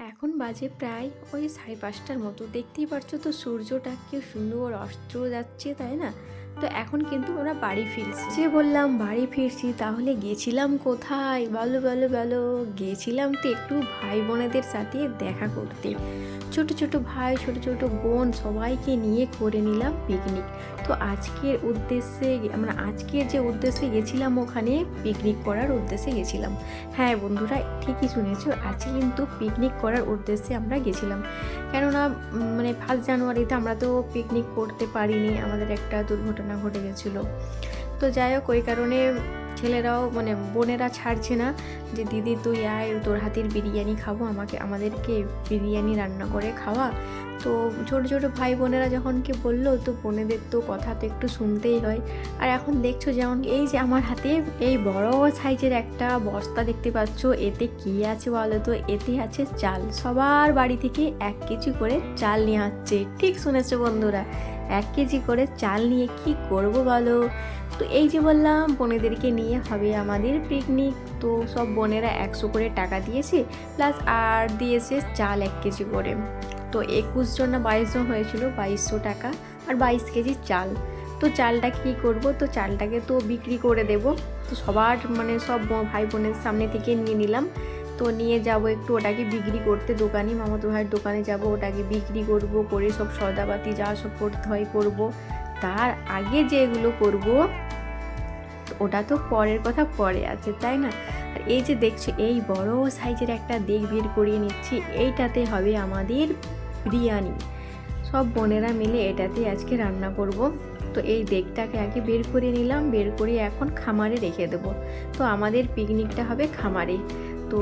এখন বাজে প্রায় ওই সাড়ে পাঁচটার মতো। দেখতেই পারছ তো সূর্যটা কি সুন্দর অস্ত্র যাচ্ছে, তাই না? তো এখন কিন্তু আমরা বাড়ি ফিরছি। যে বললাম, বাড়ি ফিরছি, তাহলে গেছিলাম কোথায়? বলো বলো বলো। গেছিলাম তো একটু ভাই বোনেদের সাথে দেখা করতে। ছোট ছোট ভাই, ছোট ছোট বোন সবাইকে নিয়ে করে নিলাম পিকনিক তো আজকের উদ্দেশ্যে আমরা আজকের যে উদ্দেশ্যে গেছিলাম ওখানে পিকনিক করার উদ্দেশ্যে গেছিলাম। হ্যাঁ বন্ধুরা, ঠিকই শুনেছো, আজকে কিন্তু পিকনিক করার উদ্দেশ্যে আমরা গেছিলাম। কেননা মানে ফার্স্ট জানুয়ারিতে আমরা তো পিকনিক করতে পারিনি, আমাদের একটা দুর্ঘটনা ঘটে গেছিল। তো যাই হোক, ওই কারণে ছেলেরাও মানে বোনেরা ছাড়ছে না যে, দিদি, তুই আয়, তোর হাতের বিরিয়ানি খাব, আমাকে, আমাদেরকে বিরিয়ানি রান্না করে খাওয়া। তো ছোট ছোট ভাই বোনেরা যখন কি বলল, তো বোনেদের তো কথা তো একটু শুনতেই হয়। আর এখন দেখছ যেমন এই যে আমার হাতে এই বড় সাইজের একটা বস্তা দেখতে পাচ্ছ, এতে কি আছে বলো তো? এতে আছে চাল। সবার বাড়ি থেকে এক কেজি করে চাল নিয়ে আসছে। ঠিক শুনেছো বন্ধুরা? এক কেজি করে চাল নিয়ে কি করব বলো? তো এই যে বললাম, বোনেদেরকে নিয়ে হবে আমাদের পিকনিক তো সব বোনেরা একশো করে টাকা দিয়েছে প্লাস আর দিয়েছে চাল এক কেজি করে। তো একুশ জন না বাইশ জন হয়েছিল, বাইশশো টাকা আর বাইশ কেজি চাল। তো চালটা কী করব? তো চালটাকে তো বিক্রি করে দেব। তো সবার মানে সব ভাই বোনের সামনে থেকে নিয়ে নিলাম। তো নিয়ে যাব একটু, ওটাকে বিক্রি করতে দোকানে মামাতো ভাইয়ের দোকানে যাব, ওটাকে বিক্রি করব, করে সব সদাপাতি যা সব করতে হয় করব। তার আগে যেগুলো করব, ওটা তো পরের কথা পরে আছে, তাই না? আর এই যে দেখছ, এই বড় সাইজের একটা দেগ বের করিয়ে নিচ্ছি, এইটাতে হবে আমাদের বিরিয়ানি। সব বোনেরা মিলে এটাতে আজকে রান্না করব। তো এই দেগটাকে আগে বের করে নিলাম, বের করে এখন খামারে রেখে দেবো। তো আমাদের পিকনিকটা হবে খামারে। তো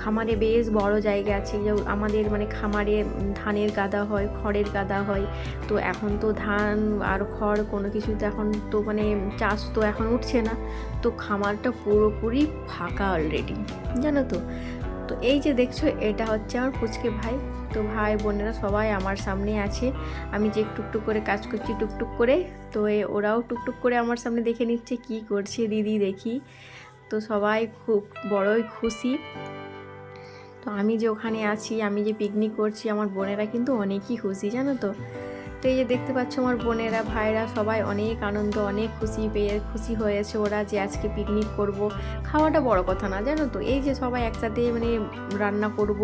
খামারে বেশ বড় জায়গা আছে, যে আমাদের মানে খামারে ধানের গাদা হয়, খড়ের গাদা হয়, তো এখন তো ধান আর খড় কোনো কিছু তো এখন তো মানে চাষ তো এখন উঠছে না, তো খামারটা পুরোপুরি ফাঁকা অলরেডি জানো তো? তো এই যে দেখছ, এটা হচ্ছে আমার পুচকে ভাই, তো ভাই বোনেরা সবাই আমার সামনে আছে, আমি যে টুকটুক করে কাজ করছি, টুকটুক করে, তো ওরাও টুকটুক করে আমার সামনে দেখে নিচ্ছে, কি করছে দিদি দেখি। তো সবাই খুব বড়ই খুশি। তো আমি যে ওখানে আছি আমি যে পিকনিক করছি আমার বোনেরা কিন্তু অনেকই খুশি জানো তো? তো এই যে দেখতে পাচ্ছ আমার বোনেরা ভাইরা সবাই অনেক আনন্দ অনেক খুশি পেয়ে খুশি হয়েছে ওরা যে আজকে পিকনিক করব। খাওয়াটা বড় কথা না জানো তো? এই যে সবাই একসাথে মানে রান্না করব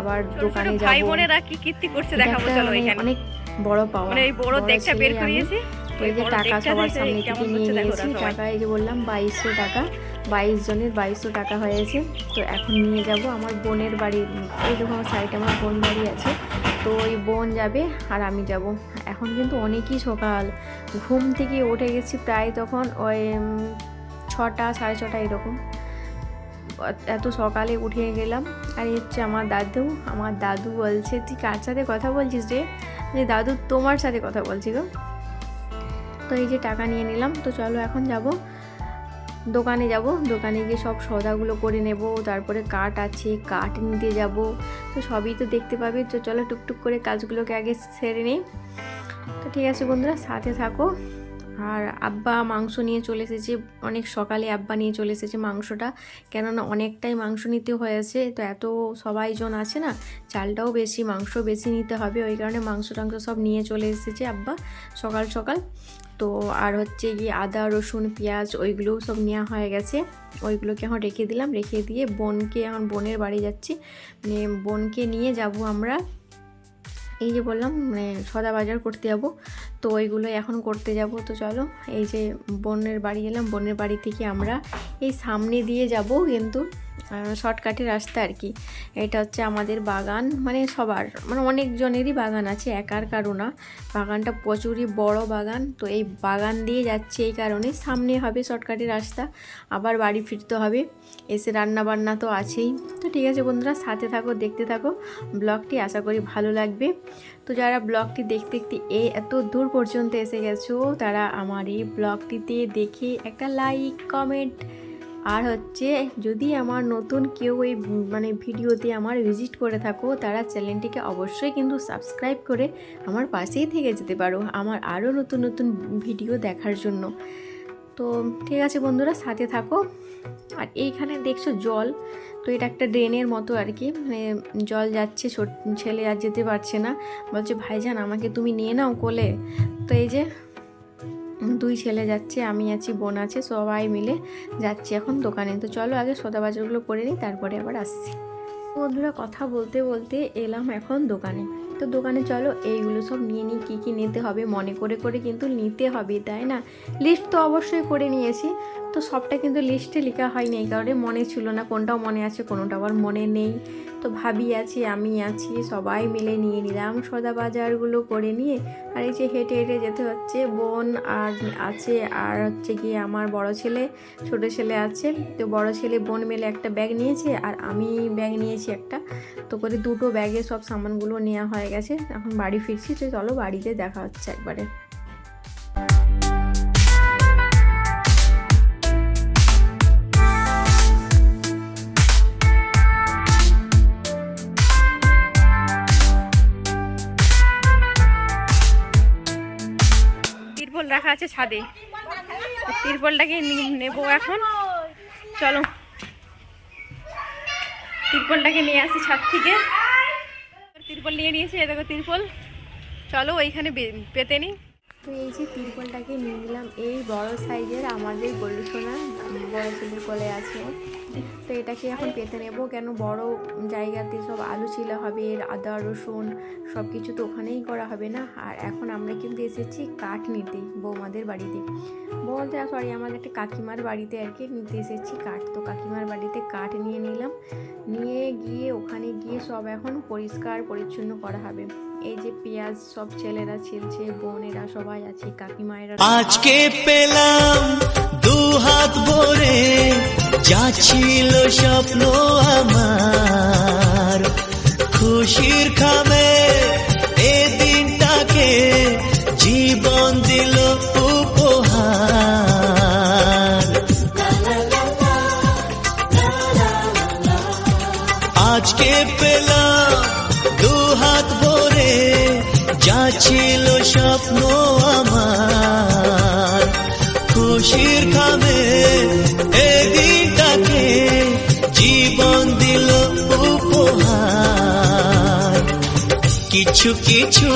আবার দোকানে যাব। ভাই বোনেরা কি কীর্তি করছে দেখাবো চলো মানে এখানে। অনেক বড় পাওয়া মানে এই বড় দেখটা বের করিয়েছি। এই যে টাকা সবার সামনে থেকে নিয়ে নিয়েছি টাকা এই যে বললাম বাইশশো টাকা। বাইশ জনের বাইশশো টাকা হয়েছে। তো এখন নিয়ে যাব আমার বোনের বাড়ি। এই দেখো আমার সাইডে আমার বোন বাড়ি আছে। তো ওই বোন যাবে আর আমি যাব। এখন কিন্তু অনেকই সকাল। ঘুম থেকে উঠে গেছি প্রায় তখন ওই ছটা, সাড়ে ছটা এরকম। এত সকালে উঠে গেলাম। আর হচ্ছে আমার দাদু। আমার দাদু বলছে, তুই কার সাথে কথা বলছিস রে? যে, দাদু, তোমার সাথে কথা বলছি তো এই যে টাকা নিয়ে নিলাম। তো চলো এখন যাব। দোকানে যাব। দোকানে গিয়ে সব সদাগুলো করে নেব। তারপরে কাঠ আছে, কাঠ নিতে যাব। তো সবই তো দেখতে পাবে। তো চলো টুকটুক করে কাজগুলোকে আগে সেরে নিই। তো ঠিক আছে বন্ধুরা, সাথে থাকো। আর আব্বা মাংস নিয়ে চলে এসেছে। অনেক সকালে আব্বা নিয়ে চলে এসেছে মাংসটা। কেননা অনেকটাই মাংস নিতে হয়েছে। তো এত সবাই জন আছে না, চালটাও বেশি, মাংস বেশি নিতে হবে। ওই কারণে মাংস টাংস সব নিয়ে চলে এসেছে আব্বা সকাল সকাল। তো আর হচ্ছে গিয়ে আদা, রসুন, পেঁয়াজ ওইগুলোও সব নেওয়া হয়ে গেছে। ওইগুলোকে এখন রেখে দিলাম। রেখে দিয়ে বোনকে এখন বোনের বাড়ি যাচ্ছি। মানে বোনকে নিয়ে যাব আমরা। এই যে বললাম মানে সদা বাজার করতে যাব। তো ওইগুলো এখন করতে যাব। তো চলো, এই যে বোনের বাড়ি এলাম। বোনের বাড়ি থেকে আমরা এই সামনে দিয়ে যাব কিন্তু। শর্টকাটে রাস্তা আর কি। এটা হচ্ছে আমাদের বাগান মানে সবার মানে অনেকজনেরই বাগান আছে, একার কারও না। বাগানটা প্রচুরই বড় বাগান, তো এই বাগান দিয়ে যাচ্ছে এই কারণে। সামনে হবে শর্টকাটে রাস্তা, আবার বাড়ি ফিরতে হবে। এসে রান্না বান্না তো আছেই। তো ঠিক আছে বন্ধুরা, সাথে থাকো, দেখতে থাকো। ব্লগটি আশা করি ভালো লাগবে। তো যারা ব্লগটি দেখতে দেখতে এ, এত দূর পর্যন্ত এসে গেছো, তারা আমার এই ব্লগটিতে দেখে একটা লাইক কমেন্ট আর হচ্ছে যদি আমার নতুন কেউ এই মানে ভিডিওতে আমার ভিজিট করে থাকো, তারা চ্যানেলটিকে অবশ্যই কিন্তু সাবস্ক্রাইব করে আমার পাশেই থেকে যেতে পারো আমার আরও নতুন নতুন ভিডিও দেখার জন্য। তো ঠিক আছে বন্ধুরা, সাথে থাকো। আর এইখানে দেখছ জল, তো এটা একটা ড্রেনের মতো আর কি মানে জল যাচ্ছে ছেলে আর যেতে পারছে না। বলছে, ভাইজান, আমাকে তুমি নিয়ে নাও কোলে। তো এই যে দুই ছেলে যাচ্ছে, আমি আছি, বোন আছে, সবাই মিলে যাচ্ছি এখন দোকানে। তো চলো আগে সদা বাজারগুলো করে নিই, তারপরে আবার আসছি। বন্ধুরা, কথা বলতে বলতে এলাম এখন দোকানে। তো দোকানে চলো, এইগুলো সব নিয়ে নিই, কী কী নিতে হবে, মনে করে করে কিন্তু নিতে হবে, তাই না? লিস্ট তো অবশ্যই করে নিয়েছি। তো সবটা কিন্তু লিস্টে লেখা হয়নি এই কারণে মনে ছিল না কোনটাও মনে আছে, কোনোটা আবার মনে নেই। তো ভাবি আছি, আমি আছি, সবাই মিলে নিয়ে নিলাম সদা বাজারগুলো করে নিয়ে। আর এই যে হেঁটে হেঁটে যেতে হচ্ছে, বোন আর আছে, আর হচ্ছে গিয়ে আমার বড় ছেলে, ছোট ছেলে আছে। তো বড় ছেলে, বোন মিলে একটা ব্যাগ নিয়েছে আর আমি ব্যাগ নিয়েছি একটা। তো করে দুটো ব্যাগে সব সামানগুলো নেওয়া হয়ে গেছে, এখন বাড়ি ফিরছি, তো চলো বাড়িতে দেখা হচ্ছে একবারে। রাখা আছে ছাদে। তিরপলটাকে নেব এখন। চলো। তিরপলটাকে নিয়ে আসি ছাদ থেকে। তিরপল নিয়ে নিয়েছি এ দেখো তিরপল। চলো ওইখানে পেতে নিই তো এই যে তিরপলটাকে নিয়ে নিলাম। এই বড় সাইজের আমাদের গল্লু সোনা, বড় ছেলের কোলে আছে। তো এটাকে এখন পেতে নেব। কেন বড় জায়গাতে সব আলু ছিলা হবে, আদা, রসুন সব কিছু তো ওখানেই করা হবে না। আর এখন আমরা কিন্তু এসেছি কাঠ নিতে, বৌমাদের বাড়িতে। বলতে সরি আমাদের একটা কাকিমার বাড়িতে আর কি নিতে এসেছি কাঠ। তো কাকিমার বাড়িতে কাঠ নিয়ে নিলাম। নিয়ে গিয়ে ওখানে গিয়ে সব এখন পরিষ্কার, পরিচ্ছন্ন করা হবে। এই যে পেঁয়াজ সব ছেলেরা ছিলছে বোনেরা সবাই আছে কাকিমায়েরা আজকে পেলাম দু হাত ভরে যা ছিল স্বপ্ন আমার। খুশির খামে এ দিনটাকে জীবন দিল উপহার। আজকে পেলাম দু হাত ভরে যা ছিল স্বপ্ন আমার, খুশির খাবে এদিনটাকে জীবন দিল উপহার। কিছু কিছু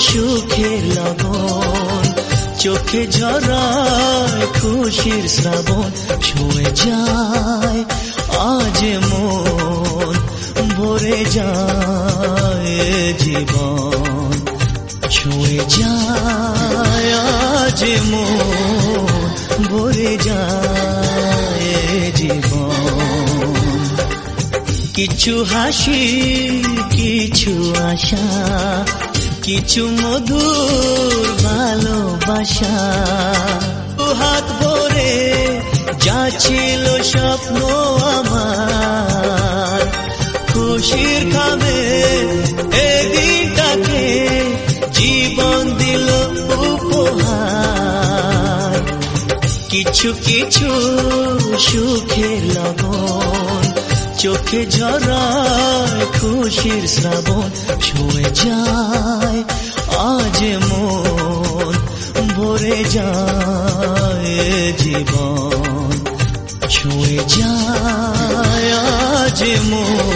সুখের লবণ, চোখে ঝরায় খুশির শ্রাবণ, ছুঁয়ে যায় আজ মন। ভরে যায় জীবন, ছুঁয়ে যায় আজ মন, ভরে যায় জীবন। কিছু হাসি, কিছু আশা, কিছু মধুর ভালোবাসা হাত ভরে যা ছিল স্বপ্ন আমার খুশির খাবে এদিনটাকে জীবন দিল উপহার। কিছু কিছু সুখের লগন চোখে ঝরায় খুশির শ্রাবণ, ছুঁয়ে যায় আজ মন, ভরে যায় জীবন, ছুঁয়ে যায় আজ মন।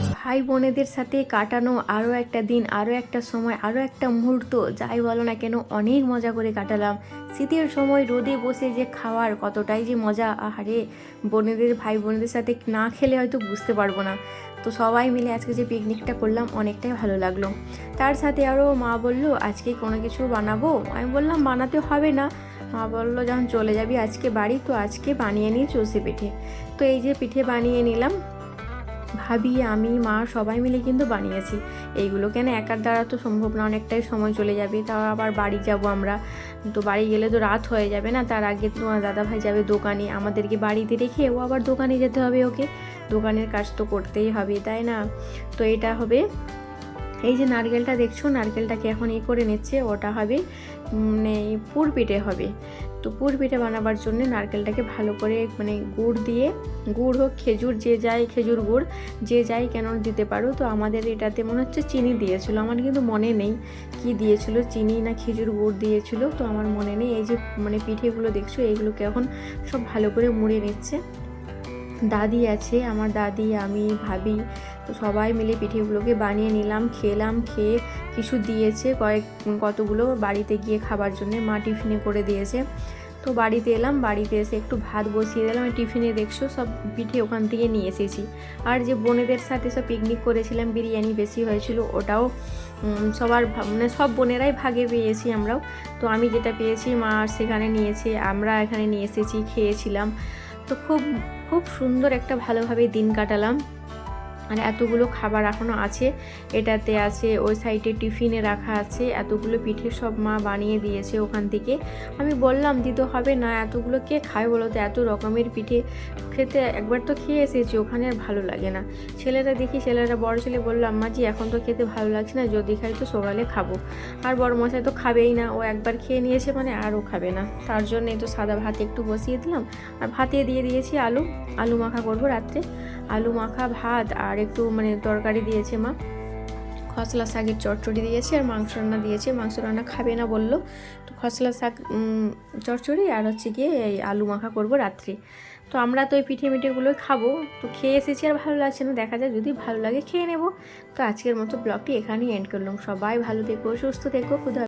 ভাই বোনেদের সাথে কাটানো আরও একটা দিন আরও একটা সময় আরও একটা মুহূর্ত, যাই বলো না কেন, অনেক মজা করে কাটালাম। শীতের সময় রোদে বসে যে খাওয়ার কতটাই যে মজা, আহারে, বোনেদের, ভাই বোনেদের সাথে না খেলে হয়তো বুঝতে পারব না। তো সবাই মিলে আজকে যে পিকনিকটা করলাম, অনেকটাই ভালো লাগল। তার সাথে আরও মা বলল, আজকে কোনো কিছু বানাবো? আমি বললাম, বানাতে হবে না। মা বলল, যখন চলে যাবি আজকে বাড়ি, তো আজকে বানিয়ে নিয়ে চলছে পিঠে। তো এই যে পিঠে বানিয়ে নিলাম। ভাবি, আমি, মা সবাই মিলে কিন্তু বানিয়েছি। এইগুলো কেন একার দ্বারা তো সম্ভব না, অনেকটাই সময় চলে যাবে। তাও আবার বাড়ি যাব আমরা। তো বাড়ি গেলে তো রাত হয়ে যাবে না, তার আগে তোমার দাদাভাই যাবে দোকানে। আমাদেরকে বাড়িতে রেখে ও আবার দোকানে যেতে হবে ওকে। দোকানের কাজ তো করতেই হবে, তাই না? তো এটা হবে এই যে নারকেলটা দেখছ, নারকেলটাকে এখন এ করে নিচ্ছে, ওটা হবে মানে পুর পিঠে হবে। তো পুর পিঠে বানাবার জন্য নারকেলটাকে ভালো করে মানে গুড় দিয়ে, গুড় হোক, খেজুর, যে যাই খেজুর গুড়, যে যাই কেন দিতে পারো। তো আমাদের এটাতে মনে হচ্ছে চিনি দিয়েছিল, আমার কিন্তু মনে নেই কি দিয়েছিল, চিনি না খেজুর গুড় দিয়েছিল, তো আমার মনে নেই। এই যে মানে পিঠেগুলো দেখছ, এইগুলোকে এখন সব ভালো করে মুড়ে নিচ্ছে। দাদি আছে, আমার দাদি, আমি, ভাবি, তো সবাই মিলে পিঠেগুলোকে বানিয়ে নিলাম, খেলাম, খেয়ে কিছু দিয়েছে, কয়েক, কতগুলো বাড়িতে গিয়ে খাবার জন্য মা টিফিনে করে দিয়েছে। তো বাড়িতে এলাম, বাড়িতে এসে একটু ভাত বসিয়ে দিলাম টিফিনে দেখছ সব পিঠে ওখান থেকে নিয়ে এসেছি। আর যে বোনেদের সাথে সব পিকনিক করেছিলাম, বিরিয়ানি বেশি হয়েছিল, ওটাও সবার মানে সব বোনেরাই ভাগে পেয়েছি আমরাও। তো আমি যেটা পেয়েছি, মা সেখানে নিয়েছে, আমরা এখানে নিয়ে এসেছি, খেয়েছিলাম। তো খুব খুব সুন্দর একটা ভালোভাবে দিন কাটালাম। আর এতগুলো খাবার এখনও আছে। এটাতে আছে, ওই সাইডে টিফিনে রাখা আছে, এতগুলো পিঠে সব মা বানিয়ে দিয়েছে ওখান থেকে। আমি বললাম দিতে হবে না, এতগুলো কে খায় বলো তো? এত রকমের পিঠে খেতে একবার তো খেয়ে এসেছি, ওখানে আর ভালো লাগে না। ছেলেরা দেখি, ছেলেরা বড় ছেলে বলল, আম্মা জি, এখন তো খেতে ভালো লাগছে না, যদি খাই তো সকালে খাব। আর বড় মশাই তো খাবেই না, ও একবার খেয়ে নিয়েছে মানে আরও খাবে না। তার জন্যে তো সাদা ভাত একটু বসিয়ে দিলাম। আর ভাতে দিয়ে দিয়েছি আলু আলু মাখা করব রাত্রে। আলু মাখা, ভাত আর একটু মানে তরকারি দিয়েছে মা। খসলা শাকের চটচড়ি দিয়েছে আর মাংস রান্না দিয়েছে। মাংস রান্না খাবে না বলল। তো খসলা শাক চটচড়ি আর হচ্ছে গিয়ে এই আলু মাখা করব রাত্রে। তো আমরা তো ওই পিঠে মিঠেগুলোই খাব। তো খেয়ে এসেছি আর ভালো লাগছে না। দেখা যায় যদি ভালো লাগে খেয়ে নেব। তো আজকের মতো ব্লগটি এখানেই এন্ড করলাম। সবাই ভালো থেকো, সুস্থ থেকো, খুদা